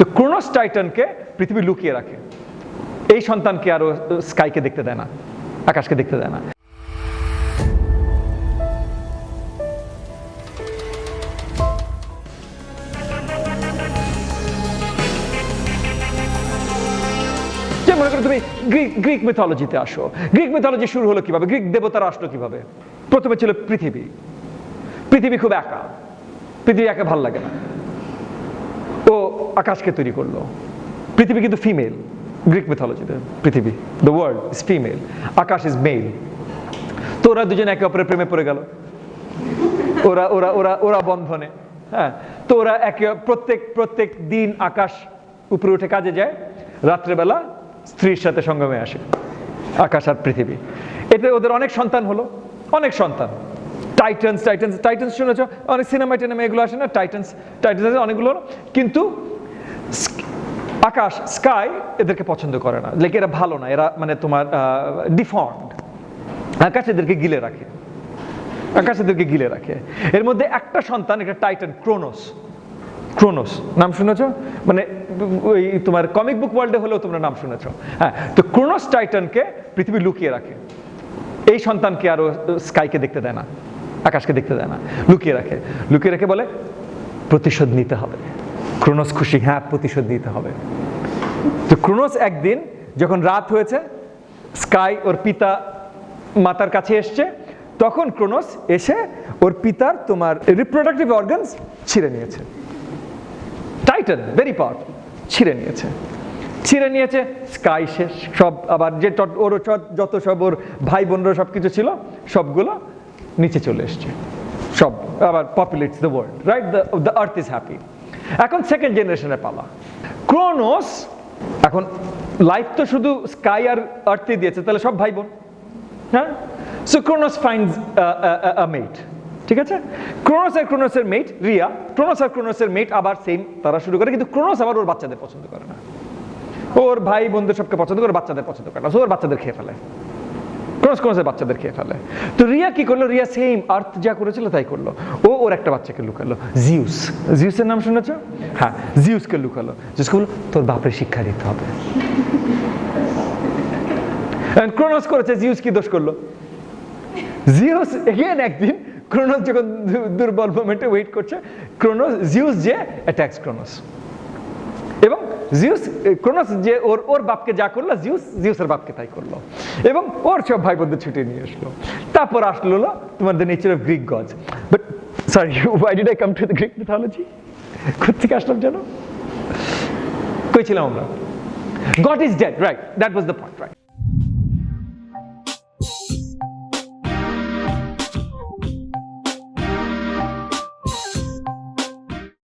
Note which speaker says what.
Speaker 1: তো ক্রোনোস টাইটানকে পৃথিবী লুকিয়ে রাখে। এই সন্তানকে আরও স্কাইকে দেখতে দেয় না, আকাশকে দেখতে দেয় না। মনে করো তুমি গ্রিক গ্রিক মিথোলজিতে আসো। গ্রিক মিথোলজি শুরু হলো কীভাবে? গ্রিক দেবতারা আসলো কীভাবে? প্রথমে ছিল পৃথিবী। পৃথিবী খুব একা। পৃথিবী একা ভালো লাগে না। আকাশকে তৈরি করল। পৃথিবী কিন্তু ফিমেল গ্রিক মিথোলজিতে পৃথিবী দ্য ওয়ার্ল্ড ইজ ফিমেল আকাশ ইজ মেল তো ওরা দুজন একে অপরের প্রেমে পড়ে গেল। ওরা ওরা ওরা ওরা বন্ধনে হ্যাঁ। তো ওরা একে, প্রত্যেক প্রত্যেক দিন আকাশ উপরে উঠে কাজে যায়, রাত্রেবেলা স্ত্রীর সাথে সঙ্গমে আসে, আকাশ আর পৃথিবী। এতে ওদের অনেক সন্তান হলো, অনেক সন্তান। টাইটান্স টাইটান্স টাইটান্স শুনেছ? অনেক সিনেমা টিনেমা এগুলো আসে না? টাইটান্স টাইটান্স আছে অনেকগুলো। কিন্তু আকাশ স্কাই এদেরকে পছন্দ করে না। লাইক এরা ভালো না। এরা মানে তোমার ডিফর্মড আকাশ এদেরকে গিলে রাখে। আকাশ এদেরকে গিলে রাখে। এর মধ্যে একটা সন্তান একটা টাইটান ক্রোনোস ক্রোনোস নাম শুনেছ? মানে ওই তোমার কমিক বুক ওয়ার্ল্ডে হলেও তোমরা নাম শুনেছ। হ্যাঁ তো ক্রোনোস টাইটানকে পৃথিবী লুকিয়ে রাখে। এই সন্তানকে আরও স্কাইকে দেখতে দেয় না। আকাশকে দেখতে দেয় না, লুকিয়ে রাখে। লুকিয়ে রেখে বলে, প্রতিশোধ নিতে হবে। ক্রোনোস খুশি হ্যাঁ প্রতিশোধ নিতে হবে। তো ক্রোনোস একদিন যখন রাত হয়েছে, স্কাই ওর পিতা মাতার কাছে এসছে, তখন ক্রোনস এসে ওর পিতার তোমার রিপ্রোডাক্টিভ অর্গানস ছিঁড়ে নিয়েছে। টাইটান ভেরি পাওয়ারফুল ছিঁড়ে নিয়েছে। ছিঁড়ে নিয়েছে, স্কাই শেষ, সব আবার যে ওর যত সব ওর ভাই বোনরা সব কিছু ছিল, সবগুলো নিচে চলে এসছে। সব, আবার populates the world right the the earth is happy এখন সেকেন্ড জেনারেশনের পালা। ক্রোনোস এখন লাইফ তো শুধু স্কাই আর আর্থে দিয়েছে, তাহলে সব ভাই বোন হ্যাঁ সো ক্রোনোস ফাইন্ডস আ মেট ঠিক আছে? ক্রোনোস আর ক্রোনোসের মেট রিয়া ক্রোনোস আর ক্রোনোসের মেট আবার সেম তারা শুরু করে, কিন্তু ক্রোনোস আবার ওর বাচ্চাদের পছন্দ করে না। ওর ভাই বন্ধু সবকে পছন্দ করে, বাচ্চাদের পছন্দ করে না ওর বাচ্চাদের খেয়ে ফেলে। ক্রোনোস ক্রোনোসের বাচ্চাদের খেয়ে ফেলে। তো রিয়া কি করল? রিয়া সেম আর্থ যা করেছিল তাই করল। ও ওর একটা বাচ্চাকে লুকালো। জিউস জিউসের নাম শুনেছ? হ্যাঁ জিউসকে লুকালো। জিউসকে বলল, তোর বাপের শিক্ষা দিতে হবে। ক্রোনোস করেছে জিউস কি দোষ করল? জিউস এগেন একদিন ক্রোনোস যখন দুর্বল মোমেন্টে ওয়েট করছে ক্রোনোস জিউস যে অ্যাটাক্স ক্রোনোস এবং জিউস ক্রোনস যে ওর ওর বাপকে যা করল, জিউস, জিউসের বাপকে তাই করল। এবং ওর সব ভাই বোনদের ছুটিয়ে নিয়ে আসলো। তারপর আসলো হলো তোমার the nature of Greek gods but sorry why did I come to the Greek mythology কোথেকে আসলাম জানো? কইছিলাম আমরা? God is dead right that was the point right